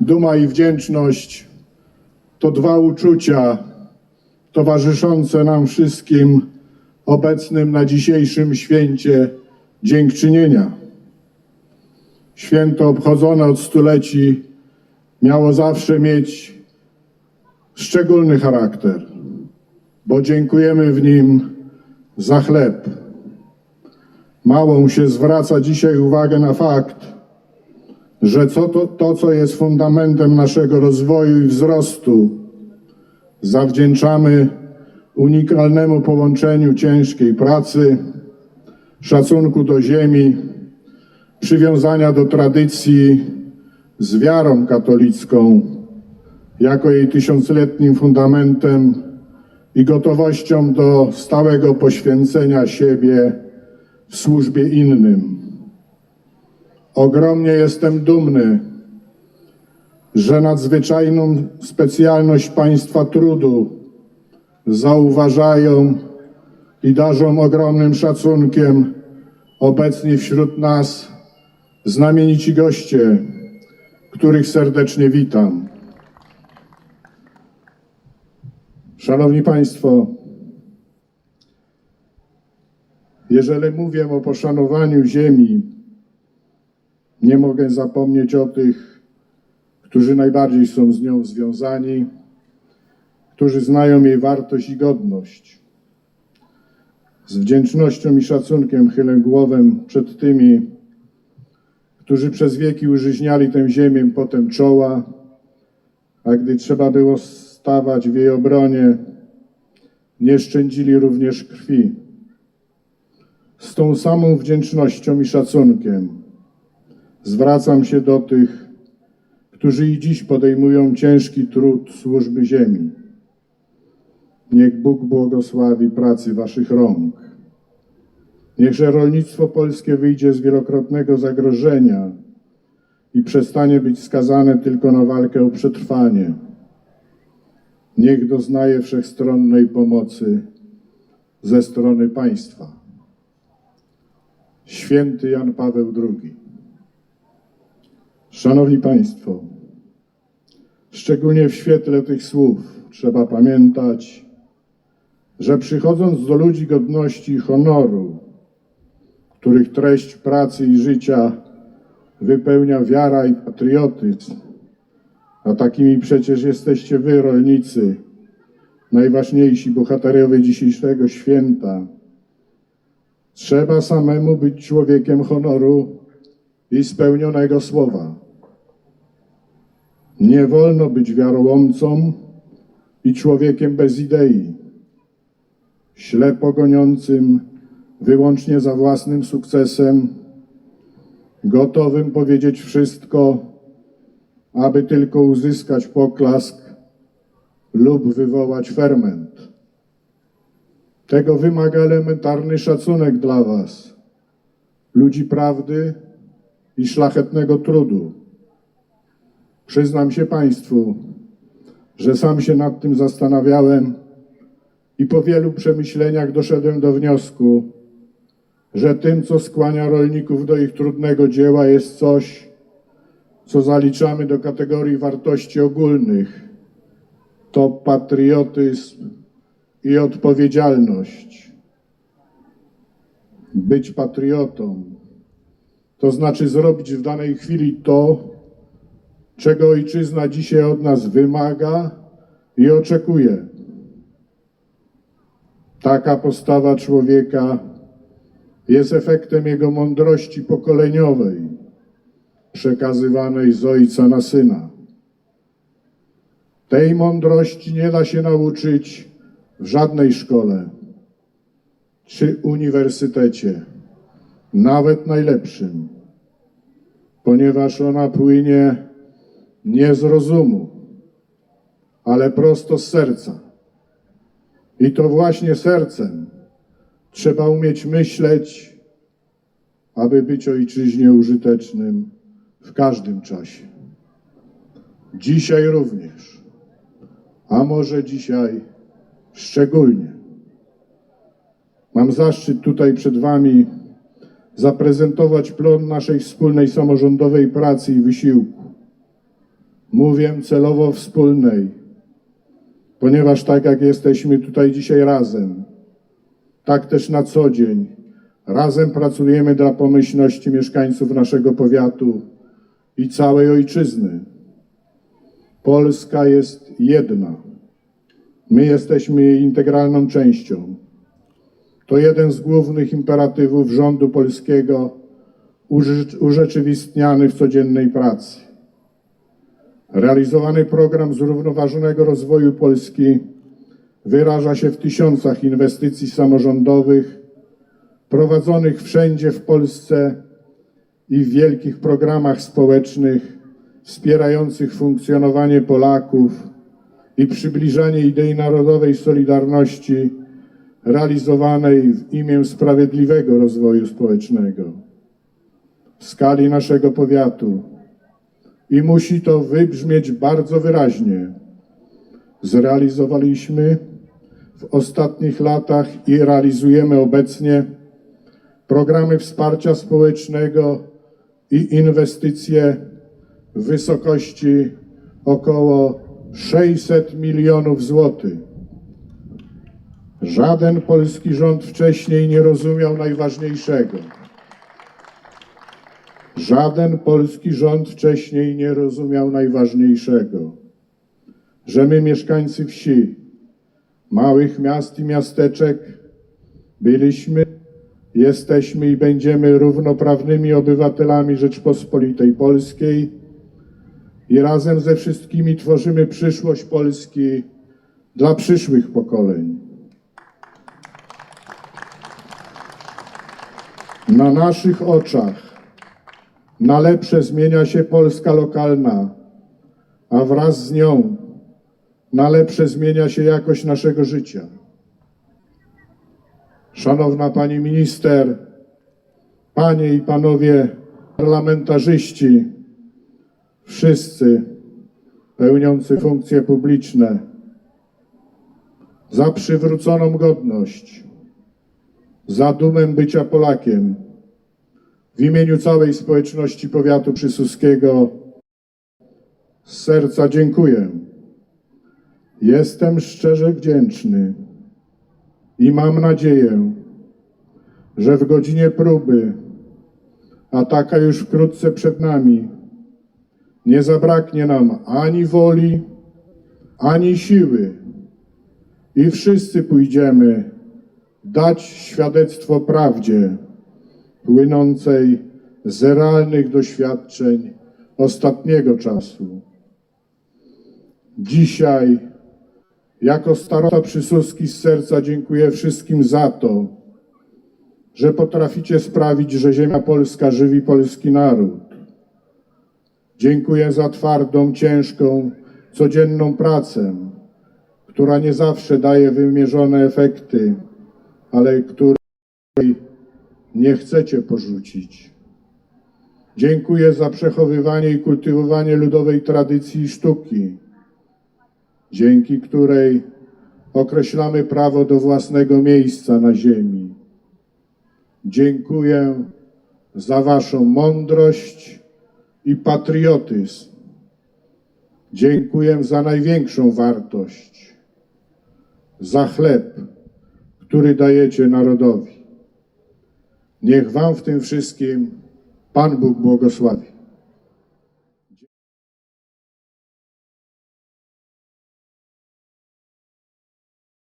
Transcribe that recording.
Duma i wdzięczność to dwa uczucia towarzyszące nam wszystkim obecnym na dzisiejszym święcie dziękczynienia. Święto obchodzone od stuleci miało zawsze mieć szczególny charakter, bo dziękujemy w nim za chleb. Mało się zwraca dzisiaj uwagę na fakt, że co to, to, co jest fundamentem naszego rozwoju i wzrostu, zawdzięczamy unikalnemu połączeniu ciężkiej pracy, szacunku do ziemi, przywiązania do tradycji z wiarą katolicką jako jej tysiącletnim fundamentem i gotowością do stałego poświęcenia siebie w służbie innym. Ogromnie jestem dumny, że nadzwyczajną specjalność państwa trudu zauważają i darzą ogromnym szacunkiem obecni wśród nas znamienici goście, których serdecznie witam. Szanowni Państwo, jeżeli mówię o poszanowaniu ziemi, nie mogę zapomnieć o tych, którzy najbardziej są z nią związani, którzy znają jej wartość i godność. Z wdzięcznością i szacunkiem chylę głowę przed tymi, którzy przez wieki użyźniali tę ziemię potem czoła, a gdy trzeba było stawać w jej obronie, nie szczędzili również krwi. Z tą samą wdzięcznością i szacunkiem zwracam się do tych, którzy i dziś podejmują ciężki trud służby ziemi. Niech Bóg błogosławi pracy waszych rąk. Niechże rolnictwo polskie wyjdzie z wielokrotnego zagrożenia i przestanie być skazane tylko na walkę o przetrwanie. Niech doznaje wszechstronnej pomocy ze strony państwa. Święty Jan Paweł II. Szanowni Państwo, szczególnie w świetle tych słów trzeba pamiętać, że przychodząc do ludzi godności i honoru, których treść pracy i życia wypełnia wiara i patriotyzm, a takimi przecież jesteście wy, rolnicy, najważniejsi bohaterowie dzisiejszego święta, trzeba samemu być człowiekiem honoru i spełnionego słowa. Nie wolno być wiarołomcą i człowiekiem bez idei, ślepo goniącym wyłącznie za własnym sukcesem, gotowym powiedzieć wszystko, aby tylko uzyskać poklask lub wywołać ferment. Tego wymaga elementarny szacunek dla Was, ludzi prawdy i szlachetnego trudu. Przyznam się Państwu, że sam się nad tym zastanawiałem i po wielu przemyśleniach doszedłem do wniosku, że tym, co skłania rolników do ich trudnego dzieła, jest coś, co zaliczamy do kategorii wartości ogólnych. To patriotyzm i odpowiedzialność. Być patriotą to znaczy zrobić w danej chwili to, czego ojczyzna dzisiaj od nas wymaga i oczekuje. Taka postawa człowieka jest efektem jego mądrości pokoleniowej, przekazywanej z ojca na syna. Tej mądrości nie da się nauczyć w żadnej szkole czy uniwersytecie, nawet najlepszym, ponieważ ona płynie nie z rozumu, ale prosto z serca. I to właśnie sercem trzeba umieć myśleć, aby być ojczyźnie użytecznym w każdym czasie. Dzisiaj również, a może dzisiaj szczególnie. Mam zaszczyt tutaj przed Wami zaprezentować plon naszej wspólnej samorządowej pracy i wysiłku. Mówię celowo wspólnej, ponieważ tak jak jesteśmy tutaj dzisiaj razem, tak też na co dzień razem pracujemy dla pomyślności mieszkańców naszego powiatu i całej ojczyzny. Polska jest jedna. My jesteśmy jej integralną częścią. To jeden z głównych imperatywów rządu polskiego urze- urzeczywistniany w codziennej pracy. Realizowany program zrównoważonego rozwoju Polski wyraża się w tysiącach inwestycji samorządowych prowadzonych wszędzie w Polsce i w wielkich programach społecznych wspierających funkcjonowanie Polaków i przybliżanie idei narodowej solidarności realizowanej w imię sprawiedliwego rozwoju społecznego w skali naszego powiatu. I musi to wybrzmieć bardzo wyraźnie. Zrealizowaliśmy w ostatnich latach i realizujemy obecnie programy wsparcia społecznego i inwestycje w wysokości około 600 milionów złotych. Żaden polski rząd wcześniej nie rozumiał najważniejszego. Żaden polski rząd wcześniej nie rozumiał najważniejszego, że my, mieszkańcy wsi, małych miast i miasteczek, byliśmy, jesteśmy i będziemy równoprawnymi obywatelami Rzeczpospolitej Polskiej i razem ze wszystkimi tworzymy przyszłość Polski dla przyszłych pokoleń. Na naszych oczach na lepsze zmienia się Polska lokalna, a wraz z nią na lepsze zmienia się jakość naszego życia. Szanowna Pani Minister, Panie i Panowie parlamentarzyści, wszyscy pełniący funkcje publiczne, za przywróconą godność, za dumę bycia Polakiem, w imieniu całej społeczności powiatu przysuskiego z serca dziękuję. Jestem szczerze wdzięczny i mam nadzieję, że w godzinie próby, a taka już wkrótce przed nami, nie zabraknie nam ani woli, ani siły i wszyscy pójdziemy dać świadectwo prawdzie płynącej z realnych doświadczeń ostatniego czasu. Dzisiaj, jako starosta przysuski z serca dziękuję wszystkim za to, że potraficie sprawić, że ziemia polska żywi polski naród. Dziękuję za twardą, ciężką, codzienną pracę, która nie zawsze daje wymierzone efekty, ale której nie chcecie porzucić. Dziękuję za przechowywanie i kultywowanie ludowej tradycji i sztuki, dzięki której określamy prawo do własnego miejsca na ziemi. Dziękuję za Waszą mądrość i patriotyzm. Dziękuję za największą wartość, za chleb, który dajecie narodowi. Niech Wam w tym wszystkim Pan Bóg błogosławi.